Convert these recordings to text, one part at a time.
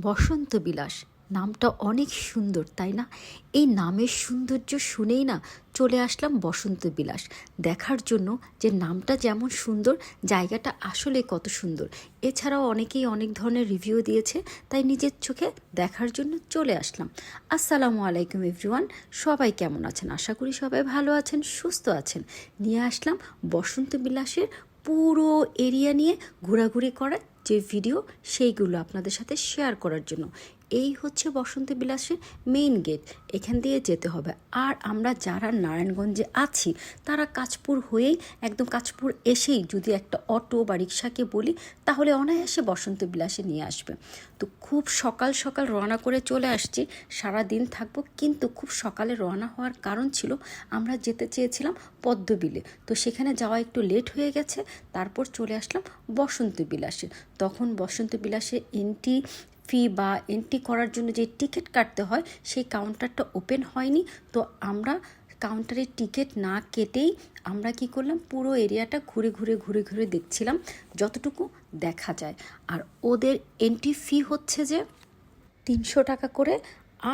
বসন্ত বিলাস। নামটা অনেক সুন্দর, তাই না? এই নামের সৌন্দর্য শুনেই না চলে আসলাম বসন্ত বিলাস। দেখার জন্য যে নামটা যেমন সুন্দর, জায়গাটা আসলে কত সুন্দর। এছাড়াও অনেকেই অনেক ধরনের রিভিউ দিয়েছে, তাই নিজের চোখে দেখার জন্য চলে আসলাম। আসসালামু আলাইকুম এভরিওয়ান সবাই কেমন আছেন? আশা করি সবাই ভালো আছেন, সুস্থ আছেন। নিয়ে আসলাম বসন্ত বিলাসের পুরো এরিয়া নিয়ে ঘোরাঘুরি করার যে ভিডিও সেইগুলো আপনাদের সাথে শেয়ার করার জন্য। এই হচ্ছে বসন্ত বিলাসের মেইন গেট এখান দিয়ে যেতে হবে। আর আমরা যারা নারায়ণগঞ্জে আছি, তারা কাঁচপুর হয়েই, একদম কাঁচপুর এসেই যদি একটা অটো বা রিক্সাকে বলি, তাহলে অনায়াসে বসন্ত বিলাসে নিয়ে আসবে। তো খুব সকাল সকাল রওনা করে চলে আসছি সারা দিন থাকব, কিন্তু খুব সকালে রওনা হওয়ার কারণ ছিল, আমরা যেতে চেয়েছিলাম পদ্মবিলে। তো সেখানে যাওয়া একটু লেট হয়ে গেছে, তারপর চলে আসলাম বসন্ত বিলাসে। তখন বসন্ত বিলাসে এন্ট্রি ফি বা এন্ট্রি করার জন্য যে টিকিট কাটতে হয়, সেই কাউন্টারটা ওপেন হয়নি। তো আমরা কাউন্টারে টিকিট না কেটেই আমরা কি করলাম, পুরো এরিয়াটা ঘুরে ঘুরে ঘুরে ঘুরে দেখছিলাম, যতটুকু দেখা যায়। আর ওদের এন্ট্রি ফি হচ্ছে যে তিনশো টাকা করে।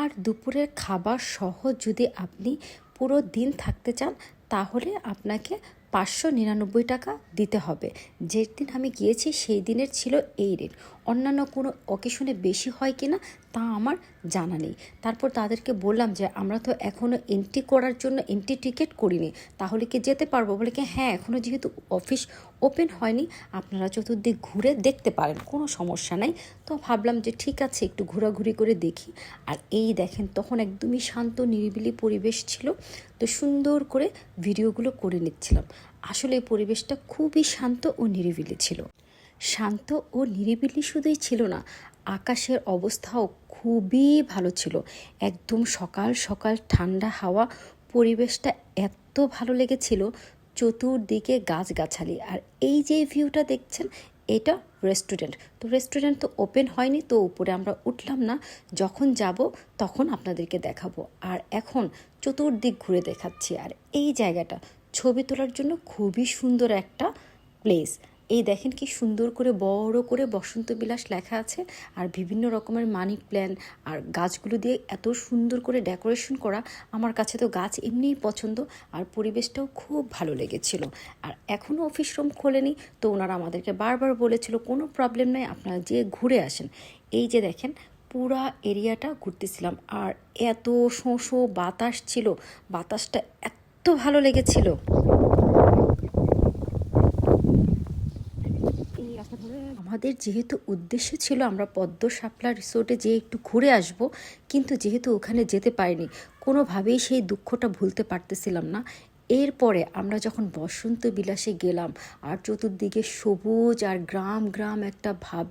আর দুপুরের খাবার সহ যদি আপনি পুরো দিন থাকতে চান, তাহলে আপনাকে পাঁচশো নিরানব্বই টাকা দিতে হবে। যেদিন আমি গিয়েছি, সেই দিনের ছিল এই রেট অন্যান্য কোনো অকেশনে বেশি হয় কি না তা আমার জানা নেই। তারপর তাদেরকে বললাম যে, আমরা তো এখনও এন্ট্রি করার জন্য এন্ট্রি টিকিট করিনি। তাহলে কি যেতে পারব? বলে কি হ্যাঁ এখনও যেহেতু অফিস ওপেন হয়নি, আপনারা চতুর্দিক ঘুরে দেখতে পারেন, কোনো সমস্যা নাই। তো ভাবলাম যে, ঠিক আছে, একটু ঘোরাঘুরি করে দেখি। আর এই দেখেন, তখন একদমই শান্ত, নিরিবিলি পরিবেশ ছিল। তো সুন্দর করে ভিডিওগুলো করে নিচ্ছিলাম। আসলে এই পরিবেশটা খুবই শান্ত ও নিরিবিলি ছিল। শান্ত ও নিরিবিলি শুধুই ছিল না, আকাশের অবস্থাও খুবই ভালো ছিল। একদম সকাল সকাল ঠান্ডা হাওয়া, পরিবেশটা এত ভালো লেগেছিল, চতুর্দিকে গাছগাছালি। আর এই যে ভিউটা দেখছেন, এটা রেস্টুরেন্ট। তো রেস্টুরেন্ট তো ওপেন হয়নি, তো উপরে আমরা উঠলাম না। যখন যাব, তখন আপনাদেরকে দেখাবো। আর এখন চতুর্দিক ঘুরে দেখাচ্ছি। আর এই জায়গাটা, ছবি তোলার জন্য খুবই সুন্দর একটা প্লেস এই দেখেন কি সুন্দর করে, বড় করে বসন্ত বিলাস লেখা আছে আর বিভিন্ন রকমের মানি প্ল্যান আর গাছগুলো দিয়ে এত সুন্দর করে ডেকোরেশন করা। আমার কাছে তো গাছ এমনিই পছন্দ আর পরিবেশটাও খুব ভালো লেগেছিল। আর এখনও অফিস রুম খোলেনি তো ওনারা আমাদেরকে বারবার বলেছিল, কোনো প্রবলেম নেই, আপনারা যেয়ে ঘুরে আসেন। এই যে দেখেন পুরা এরিয়াটা ঘুরতেছিলাম আর এত শোঁ বাতাস ছিল, বাতাসটা এত ভালো লেগেছিল। আমাদের যেহেতু উদ্দেশ্য ছিল আমরা পদ্ম শাপলা রিসোর্টে যেয়ে একটু ঘুরে আসব, কিন্তু যেহেতু ওখানে যেতে পারিনি, কোনোভাবেই সেই দুঃখটা ভুলতে পারতেছিলাম না। এরপরে আমরা যখন বসন্ত বিলাসে গেলাম, আর চতুর্দিকে সবুজ আর গ্রাম গ্রাম একটা ভাব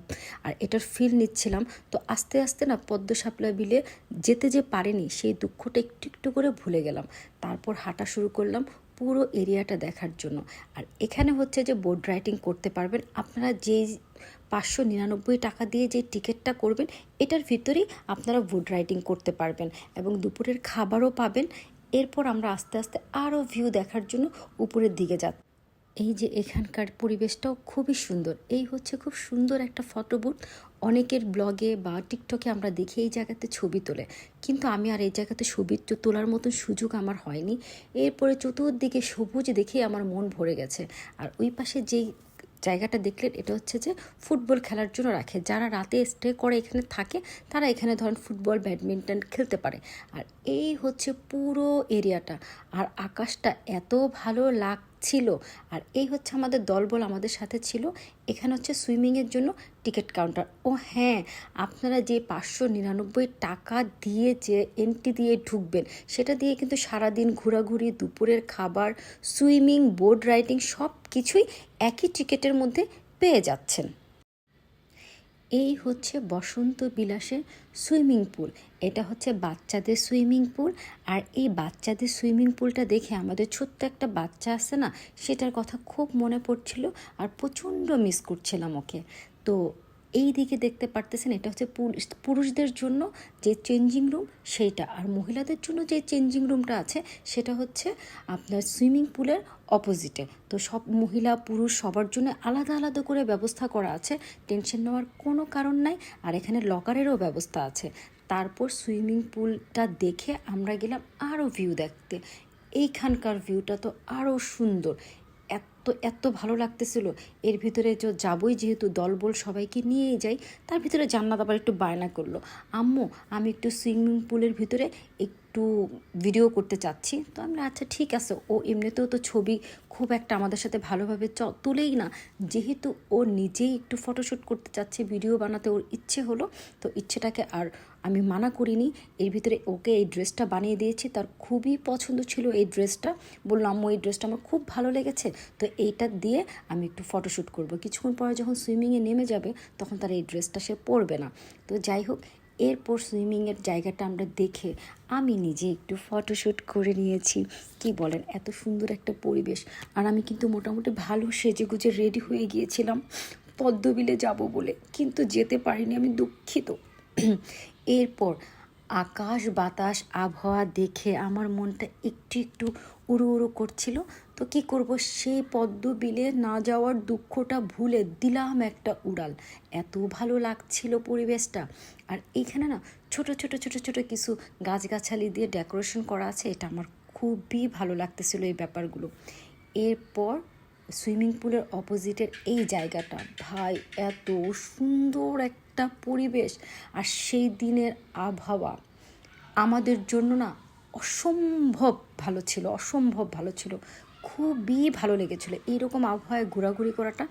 আর এটার ফিল নিচ্ছিলাম, তো আস্তে আস্তে না পদ্ম শাপলা বিলে যেতে যে পারেনি, সেই দুঃখটা একটু একটু করে ভুলে গেলাম। তারপর হাঁটা শুরু করলাম পুরো এরিয়াটা দেখার জন্য। আর এখানে হচ্ছে যে বোট রাইডিং করতে পারবেন। আপনারা যেই পাঁচশো নিরানব্বই টাকা দিয়ে যে টিকিটটা করবেন, এটার ভিতরেই আপনারা বোট রাইডিং করতে পারবেন এবং দুপুরের খাবারও পাবেন। এরপর আমরা আস্তে আস্তে আরও ভিউ দেখার জন্য উপরের দিকে যা এই যে এখানকার পরিবেশটাও খুবই সুন্দর। এই হচ্ছে খুব সুন্দর একটা ফটো বুথ অনেকের ব্লগে বা টিকটকে আমরা দেখি এই জায়গাতে ছবি তোলে। কিন্তু আমি আর এই জায়গাতে ছবি তোলার মতন সুযোগ আমার হয়নি। এরপরে চতুর্দিকে সবুজ দেখেই আমার মন ভরে গেছে। আর ওই পাশে যেই জায়গাটা দেখলেন, এটা হচ্ছে যে ফুটবল খেলার জন্য রাখে। যারা রাতে স্টে করে এখানে থাকে, তারা এখানে ধরেন ফুটবল, ব্যাডমিন্টন খেলতে পারে। আর এই হচ্ছে পুরো এরিয়াটা আর আকাশটা এত ভালো লাগছিল আর এই হচ্ছে আমাদের দলবল আমাদের সাথে ছিল। এখানে হচ্ছে সুইমিংয়ের জন্য টিকিট কাউন্টার। ও হ্যাঁ আপনারা যে পাঁচশো নিরানব্বই টাকা দিয়ে যে এন্ট্রি দিয়ে ঢুকবেন, সেটা দিয়ে কিন্তু সারাদিন ঘোরাঘুরি, দুপুরের খাবার, সুইমিং বোর্ড রাইডিং সব কিছুই একই টিকিটের মধ্যে পেয়ে যাচ্ছেন। এই হচ্ছে বসন্ত বিলাসের সুইমিং পুল। এটা হচ্ছে বাচ্চাদের সুইমিং পুল। আর এই বাচ্চাদের সুইমিং পুলটা দেখে আমাদের ছোট্ট একটা বাচ্চা আছে না, সেটার কথা খুব মনে পড়ছিল আর প্রচণ্ড মিস করছিলাম ওকে। তো এই দিকে দেখতে পারতেছেন, এটা হচ্ছে পুরুষ- পুরুষদের জন্য যে চেঞ্জিং রুম সেইটা। আর মহিলাদের জন্য যে চেঞ্জিং রুমটা আছে, সেটা হচ্ছে আপনার সুইমিং পুলের অপোজিটে তো সব মহিলা, পুরুষ সবার জন্য আলাদা আলাদা করে ব্যবস্থা করা আছে টেনশন নেওয়ার কোনো কারণ নাই। আর এখানে লকারেরও ব্যবস্থা আছে। তারপর সুইমিং পুলটা দেখে আমরা গেলাম আরও ভিউ দেখতে। এইখানকার ভিউটা তো আরও সুন্দর। এত এত ভালো লাগতেছিল। এর ভিতরে যে যাবই যেহেতু দলবল সবাইকে নিয়েই যাই, তার ভিতরে জান্নাত আবার একটু বায়না করল। আম্মু, আমি একটু সুইমিং পুলের ভিতরে একটু ভিডিও করতে চাচ্ছি। তো আমরা আচ্ছা ঠিক আছে। ও এমনিতেও তো ছবি খুব একটা আমাদের সাথে ভালোভাবে চ, তুলেই না। যেহেতু ও নিজেই একটু ফটোশ্যুট করতে চাচ্ছে ভিডিও বানাতে ওর ইচ্ছে হলো, তো ইচ্ছেটাকে আর আমি মানা করিনি। এর ভিতরে ওকে এই ড্রেসটা বানিয়ে দিয়েছি। তার খুবই পছন্দ ছিল এই ড্রেসটা। বললাম, আম্মু, এই ড্রেসটা আমার খুব ভালো লেগেছে। তো এইটা দিয়ে আমি একটু ফটোশ্যুট করব। কিছুক্ষণ পরে যখন সুইমিংয়ে নেমে যাবে, তখন তার এই ড্রেসটা সে পরবে না। তো যাই হোক, এরপর সুইমিংয়ের জায়গাটা আমরা দেখে আমি নিজে একটু ফটোশ্যুট করে নিয়েছি। কি বলেন, এত সুন্দর একটা পরিবেশ। আর আমি কিন্তু মোটামুটি ভালো সেজে গুজে রেডি হয়ে গিয়েছিলাম। পদ্মবিলে যাব বলে। কিন্তু যেতে পারিনি, আমি দুঃখিত। এরপর আকাশ, বাতাস, আবহাওয়া দেখে আমার মনটা একটু একটু উড়ু উড়ু করছিল। তো কি করব? সেই পদ্ম বিলে না যাওয়ার দুঃখটা ভুলে দিলাম একটা উড়াল। এত ভালো লাগছিল পরিবেশটা। আর এইখানে না ছোট ছোট ছোট ছোট কিছু গাছগাছালি দিয়ে ডেকোরেশন করা আছে। এটা আমার খুবই ভালো লাগতেছিল এই ব্যাপারগুলো। এরপর সুইমিং পুলের অপোজিটের এই জায়গাটা। ভাই, এত সুন্দর একটা পরিবেশ আর সেই দিনের আবহাওয়া আমাদের জন্য না অসম্ভব ভালো ছিল, অসম্ভব ভালো ছিল। খুবই ভালো লেগেছিল। এইরকম আবহাওয়ায় ঘোরাঘুরি করাটা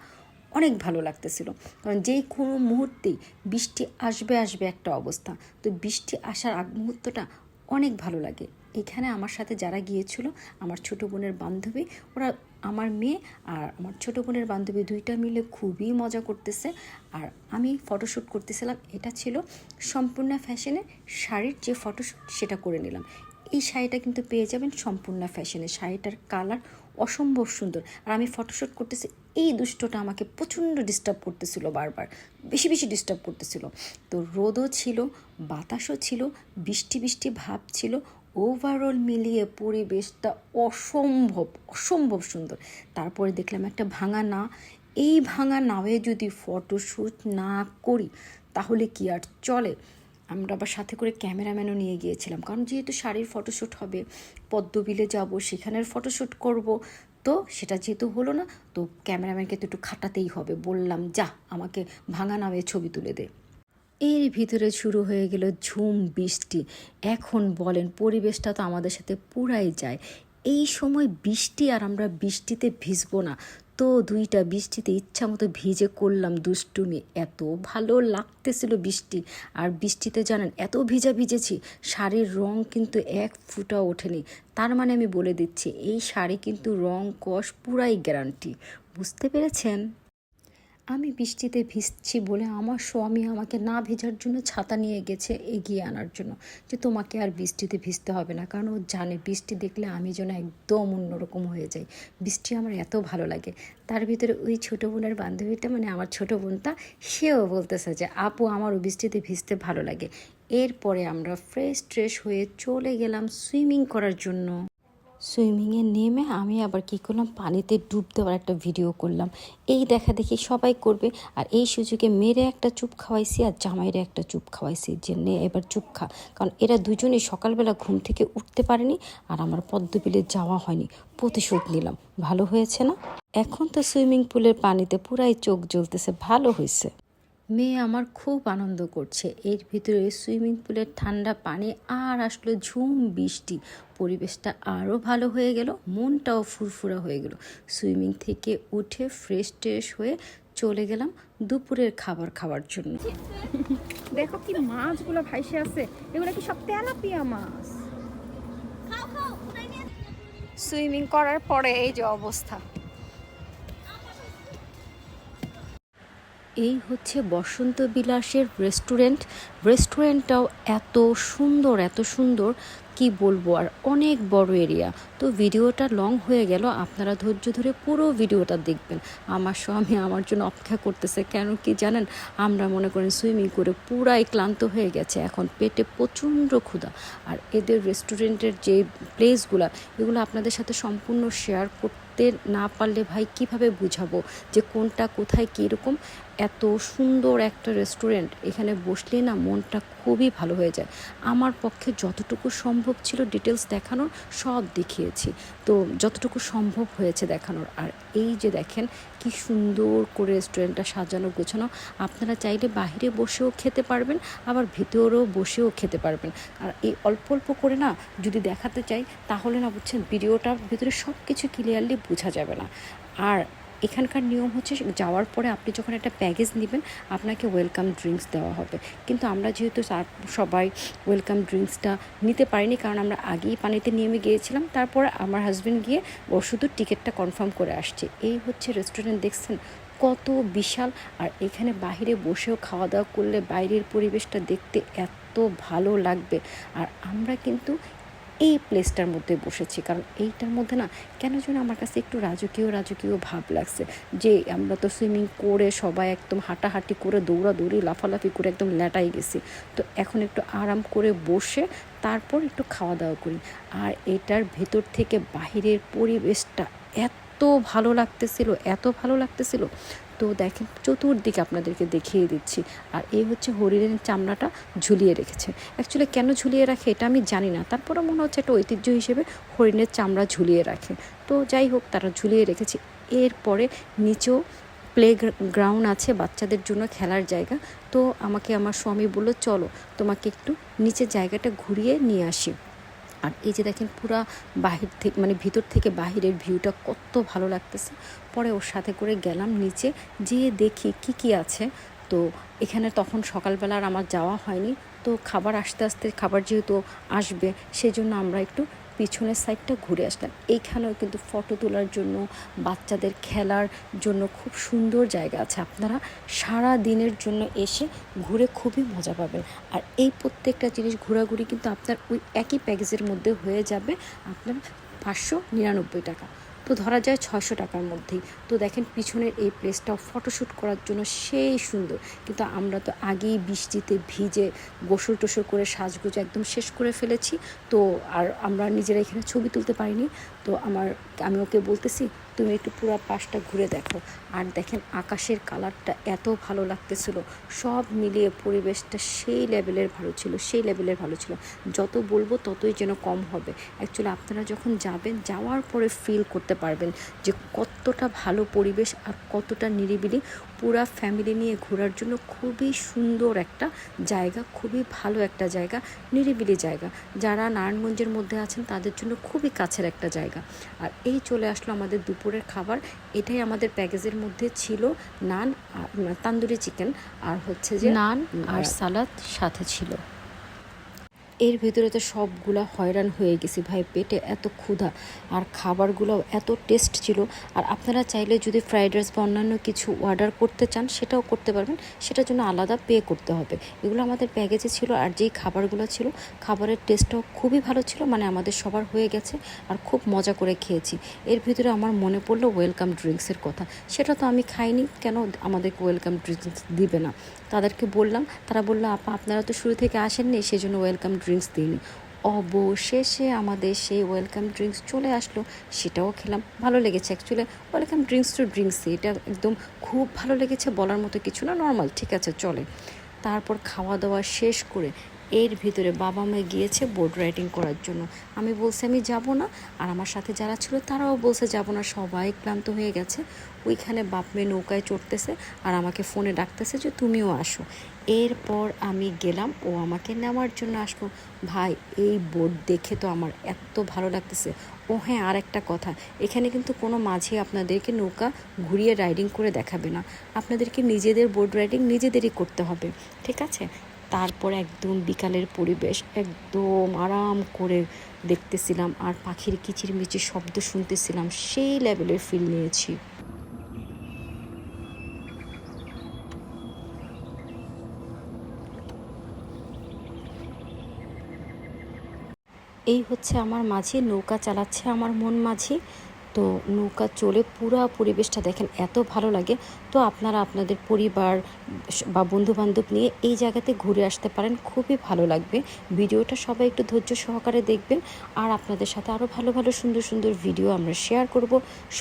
অনেক ভালো লাগতেছিল। কারণ যেই কোনো মুহূর্তেই বৃষ্টি আসবে আসবে একটা অবস্থা। তো বৃষ্টি আসার আগ মুহূর্তটা অনেক ভালো লাগে। এখানে আমার সাথে যারা গিয়েছিল, আমার ছোট বোনের বান্ধবী, ওরা আমার মেয়ে আর আমার ছোটো বোনের বান্ধবী দুইটা মিলে খুবই মজা করতেছে। আর আমি ফটোশ্যুট করতেছিলাম, এটা ছিল সম্পূর্ণ ফ্যাশনের শাড়ির যে ফটোশ্যুট সেটা করে নিলাম। এই শাড়িটা কিন্তু পেয়ে যাবেন সম্পূর্ণ ফ্যাশনের শাড়িটার কালার অসম্ভব সুন্দর। আর আমি ফটোশ্যুট করতেছি, এই দুষ্টটা আমাকে প্রচণ্ড ডিস্টার্ব করতেছিল বারবার, বেশি বেশি ডিস্টার্ব করতেছিল। তো রোদও ছিল, বাতাসও ছিল, বৃষ্টি বৃষ্টি ভাব ছিল ওভারঅল মিলিয়ে পরিবেশটা অসম্ভব অসম্ভব সুন্দর। তারপরে দেখলাম একটা ভাঙা না। এই ভাঙা নাওয়ে যদি ফটোশ্যুট না করি, তাহলে কি আর চলে? আমরা আবার সাথে করে ক্যামেরাম্যানও নিয়ে গিয়েছিলাম। কারণ যেহেতু শাড়ির ফটোশ্যুট হবে, পদ্মবিলে যাব, সেখানের ফটোশ্যুট করব, তো সেটা যেহেতু হলো না, তো ক্যামেরাম্যানকে তো একটু খাটাতেই হবে। বললাম, যা, আমাকে ভাঙা নামে ছবি তুলে দে। এর ভিতরে শুরু হয়ে গেল ঝুম, বৃষ্টি। এখন বলেন, পরিবেশটা তো আমাদের সাথে পুরাই যায়। এই সময় বৃষ্টি আর আমরা বৃষ্টিতে ভিজবো না। তো দুইটা বৃষ্টিতে ইচ্ছা মতো ভিজে করলাম দুষ্টুমি। এত ভালো লাগতেছিল বৃষ্টি। আর বৃষ্টিতে জানেন, এত ভিজা ভিজেছি, শাড়ির রং কিন্তু এক ফুটা ওঠেনি। তার মানে আমি বলে দিচ্ছি, এই শাড়ি কিন্তু রং কষ পুরাই গ্যারান্টি বুঝতে পেরেছেন? আমি বৃষ্টিতে ভিজছি বলে আমার স্বামী আমাকে না ভেজার জন্য ছাতা নিয়ে গেছে এগিয়ে আনার জন্য যে তোমাকে আর বৃষ্টিতে ভিজতে হবে না। কারণ ও জানে বৃষ্টি দেখলে আমি যেন একদম অন্যরকম হয়ে যাই। বৃষ্টি আমার এত ভালো লাগে। তার ভিতরে ওই ছোটো বোনের বান্ধবীটা মানে আমার ছোটো বোনটা, সেও বলতেছে যে, আপু, আমারও বৃষ্টিতে ভিজতে ভালো লাগে। এরপরে আমরা ফ্রেশ ট্রেশ হয়ে চলে গেলাম সুইমিং করার জন্য। সুইমিংয়ে নেমে আমি আবার কী করলাম? পানিতে ডুব দেওয়ার একটা ভিডিও করলাম। এই দেখা দেখি সবাই করবে। আর এই সুযোগে মেরে একটা চুপ খাওয়াইছি আর জামাইরে একটা চুপ খাওয়াইছি যে নে এবার চুপ খা। কারণ এরা দুজনেই সকালবেলা ঘুম থেকে উঠতে পারেনি আর আমার পদ্মবিলে যাওয়া হয়নি। প্রতিশোধ নিলাম। ভালো হয়েছে না? এখন তো সুইমিং পুলের পানিতে পুরাই চোখ জ্বলতেছে। ভালো হয়েছে মেয়ে আমার খুব আনন্দ করছে। এর ভিতরে সুইমিং পুলের ঠান্ডা পানি আর আসলো ঝুম বৃষ্টি। পরিবেশটা আরও ভালো হয়ে গেল মনটাও ফুরফুরা হয়ে গেল। সুইমিং থেকে উঠে ফ্রেশ ট্রেশ হয়ে চলে গেলাম দুপুরের খাবার খাওয়ার জন্য। দেখো কি মাছগুলো ভাইসে আছে। এগুলো কি সব তেলাপিয়া মাছ? সুইমিং করার পরে এই যে অবস্থা। এই হচ্ছে বসন্ত বিলাসের রেস্টুরেন্ট রেস্টুরেন্টটাও এত সুন্দর এত সুন্দর, কি বলব আর অনেক বড় এরিয়া তো ভিডিওটা লং হয়ে গেল, আপনারা ধৈর্য ধরে পুরো ভিডিওটা দেখবেন। আমার স্বামী আমার জন্য অপেক্ষা করতেছে, কেন কি জানেন? আমরা মনে করেন সুইমিং করে পুরাই ক্লান্ত হয়ে গেছে, এখন পেটে প্রচণ্ড ক্ষুধা। আর এদের রেস্টুরেন্টের যে প্লেসগুলো এগুলো আপনাদের সাথে সম্পূর্ণ শেয়ার করতে না পারলে ভাই কীভাবে বুঝাবো যে কোনটা কোথায় কীরকম? এত সুন্দর একটা রেস্টুরেন্ট এখানে বসলে না মনটা খুবই ভালো হয়ে যায়। আমার পক্ষে যতটুকু সম্ভব ছিল ডিটেলস দেখানোর, সব দেখিয়েছি। তো যতটুকু সম্ভব হয়েছে দেখানোর। আর এই যে দেখেন, কি সুন্দর করে রেস্টুরেন্টটা সাজানো, গোছানো। আপনারা চাইলে বাইরে বসেও খেতে পারবেন, আবার ভেতরেও বসেও খেতে পারবেন। আর এই অল্প অল্প করে না যদি দেখাতে চাই, তাহলে না বুঝছেন, ভিডিওটার ভিতরে সব কিছু ক্লিয়ারলি বোঝা যাবে না। আর এখানকার নিয়ম হচ্ছে যাওয়ার পরে আপনি যখন একটা প্যাকেজ নেবেন, আপনাকে ওয়েলকাম ড্রিঙ্কস দেওয়া হবে। কিন্তু আমরা যেহেতু সবাই ওয়েলকাম ড্রিঙ্কসটা নিতে পারিনি, কারণ আমরা আগেই পানিতে নেমে গিয়েছিলাম, তারপর আমার হাজব্যান্ড গিয়ে ও শুধু টিকিটটা কনফার্ম করে আসছে। এই হচ্ছে রেস্টুরেন্ট দেখছেন কত বিশাল, আর এখানে বাইরে বসেও খাওয়া দাওয়া করলে বাইরের পরিবেশটা দেখতে এত ভালো লাগবে। আর আমরা কিন্তু এই প্লেসটার মধ্যে বসেছি। কারণ এইটার মধ্যে না কেন যেন আমার কাছে একটু রাজকীয় রাজকীয় ভাব লাগছে। যে আমরা তো সুইমিং করে সবাই একদম হাঁটাহাঁটি করে, দৌড়াদৌড়ি, লাফালাফি করে একদম ল্যাটাই গেছি। তো এখন একটু আরাম করে বসে তারপর একটু খাওয়া দাওয়া করি। আর এটার ভেতর থেকে বাহিরের পরিবেশটা এত ভালো লাগতেছিল, এত ভালো লাগতেছিল তো দেখেন, চতুর্দিকে আপনাদেরকে দেখিয়ে দিচ্ছি। আর এই হচ্ছে হরিণের চামড়াটা ঝুলিয়ে রেখেছে। অ্যাকচুয়ালি কেন ঝুলিয়ে রাখে এটা আমি জানি না। তারপরে মনে হচ্ছে একটা ঐতিহ্য হিসেবে হরিণের চামড়া ঝুলিয়ে রাখে। তো যাই হোক, তারা ঝুলিয়ে রেখেছে। এরপরে নিচেও প্লে গ্রাউন্ড আছে বাচ্চাদের জন্য খেলার জায়গা। তো আমাকে আমার স্বামী বলল, চলো তোমাকে একটু নিচের জায়গাটা ঘুরিয়ে নিয়ে আসি। আর এই যে দেখেন পুরো বাহির থেকে মানে ভিতর থেকে বাহিরের ভিউটা কত ভালো লাগতেছে। পরে ওর সাথে করে গেলাম নিচে, যেয়ে দেখি কি কি আছে। তো এখানে তখন সকালবেলা আর আমার যাওয়া হয়নি। তো খাবার আস্তে আস্তে, খাবার যেহেতু আসবে সেই জন্য আমরা একটু পিছনের সাইডটা ঘুরে আসলাম। এইখানেও কিন্তু ফটো তোলার জন্য, বাচ্চাদের খেলার জন্য খুব সুন্দর জায়গা আছে। আপনারা সারা দিনের জন্য এসে ঘুরে খুবই মজা পাবেন। আর এই প্রত্যেকটা জিনিস ঘোরাঘুরি কিন্তু আপনার ওই একই প্যাকেজের মধ্যে হয়ে যাবে আপনার পাঁচশো নিরানব্বই টাকা। তো ধরা যায় ছশো টাকার মধ্যেই। তো দেখেন পিছনের এই প্লেসটাও ফটোশ্যুট করার জন্য সেই সুন্দর। কিন্তু আমরা তো আগেই বৃষ্টিতে ভিজে গোসল টোসল করে সাজগোজ একদম শেষ করে ফেলেছি। তো আর আমরা নিজেরা এখানে ছবি তুলতে পারিনি। তো আমার, আমি ওকে বলতেছি, তুমি একটু পুরো পাশটা ঘুরে দেখো। আর দেখেন আকাশের কালারটা এত ভালো লাগতেছিল। সব মিলিয়ে পরিবেশটা সেই লেভেলের ভালো ছিল, সেই লেভেলের ভালো ছিল। যত বলব ততই যেন কম হবে। অ্যাকচুয়ালি আপনারা যখন যাবেন, যাওয়ার পরে ফিল করতে পারবেন যে কতটা ভালো পরিবেশ আর কতটা নিরিবিলি। পুরা ফ্যামিলি নিয়ে ঘোরার জন্য খুবই সুন্দর একটা জায়গা, খুবই ভালো একটা জায়গা, নিরিবিলি জায়গা। যারা নারায়ণগঞ্জের মধ্যে আছেন, তাদের জন্য খুবই কাছের একটা জায়গা। আর এই চলে আসলো আমাদের দুপুরের খাবার। এটাই আমাদের প্যাকেজের মধ্যে ছিল নান আর তান্দুরি চিকেন। আর হচ্ছে যে নান আর সালাদ সাথে ছিল। এর ভিতরে তো সবগুলা হয়রান হয়ে গেছি ভাই, পেটে এত ক্ষুধা আর খাবারগুলোও এত টেস্ট ছিল। আর আপনারা চাইলে যদি ফ্রাইড রাইস বা অন্যান্য কিছু অর্ডার করতে চান, সেটাও করতে পারবেন। সেটার জন্য আলাদা পে করতে হবে। এগুলো আমাদের প্যাকেজে ছিল আর যেই খাবারগুলো ছিল, খাবারের টেস্টটাও খুবই ভালো ছিল মানে আমাদের সবার হয়ে গেছে আর খুব মজা করে খেয়েছি। এর ভিতরে আমার মনে পড়ল ওয়েলকাম ড্রিঙ্কসের কথা। সেটা তো আমি খাইনি, কেন আমাদেরকে ওয়েলকাম ড্রিঙ্কস দিবে না? তাদেরকে বললাম, তারা বলল, আপা, আপনারা তো শুরু থেকে আসেননি সেই জন্য ওয়েলকাম ড্রিঙ্কস দিইনি অবশেষে আমাদের সেই ওয়েলকাম ড্রিঙ্কস চলে আসলো, সেটাও খেলাম। ভালো লেগেছে actually welcome drinks to drinks এটা একদম খুব ভালো লেগেছে বলার মতো কিছু না নর্মাল ঠিক আছে, চলে। তারপর খাওয়া দাওয়া শেষ করে এর ভিতরে বাবা মা গিয়েছে বোর্ড রাইডিং করার জন্য। আমি বলছি, আমি যাব না। আর আমার সাথে যারা ছিল তারাও বলছে, যাব না। সবাই ক্লান্ত হয়ে গেছে। ওইখানে বাপ মেয়ে নৌকায় চড়তেছে আর আমাকে ফোনে ডাকতেছে যে, তুমিও আসো। এরপর আমি গেলাম, ও আমাকে নেওয়ার জন্য আসব ভাই, এই বোর্ড দেখে তো আমার এত ভালো লাগতেছে। ও হ্যাঁ আর একটা কথা, এখানে কিন্তু কোনো মাঝে আপনাদেরকে নৌকা ঘুরিয়ে রাইডিং করে দেখাবে না। আপনাদেরকে নিজেদের বোর্ড রাইডিং নিজেদেরই করতে হবে, ঠিক আছে? তারপর একদম বিকালের পরিবেশ, একদম আরাম করে দেখতেছিলাম, আর পাখির কিচিরমিচির শব্দ শুনতেছিলাম, সেই লেভেলের ফিল নিয়েছি। এই হচ্ছে আমার মাঝি, নৌকা চালাচ্ছে আমার মন মাঝি। তো নৌকা চলে পুরা পরিবেশটা দেখেন, এত ভালো লাগে। তো আপনারা আপনাদের পরিবার বা বন্ধু বান্ধব নিয়ে এই জায়গাতে ঘুরে আসতে পারেন, খুবই ভালো লাগবে। ভিডিওটা সবাই একটু ধৈর্য সহকারে দেখবেন। আর আপনাদের সাথে আরও ভালো ভালো, সুন্দর সুন্দর ভিডিও আমরা শেয়ার করব।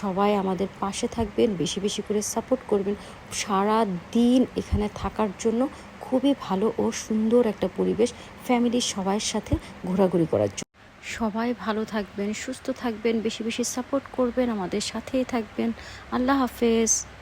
সবাই আমাদের পাশে থাকবেন, বেশি বেশি করে সাপোর্ট করবেন। সারা দিন এখানে থাকার জন্য খুবই ভালো ও সুন্দর একটা পরিবেশ ফ্যামিলির সবার সাথে ঘোরাঘুরি করার জন্য। সবাই ভালো থাকবেন সুস্থ থাকবেন বেশি বেশি সাপোর্ট করবেন আমাদের সাথেই থাকবেন। আল্লাহ হাফেজ।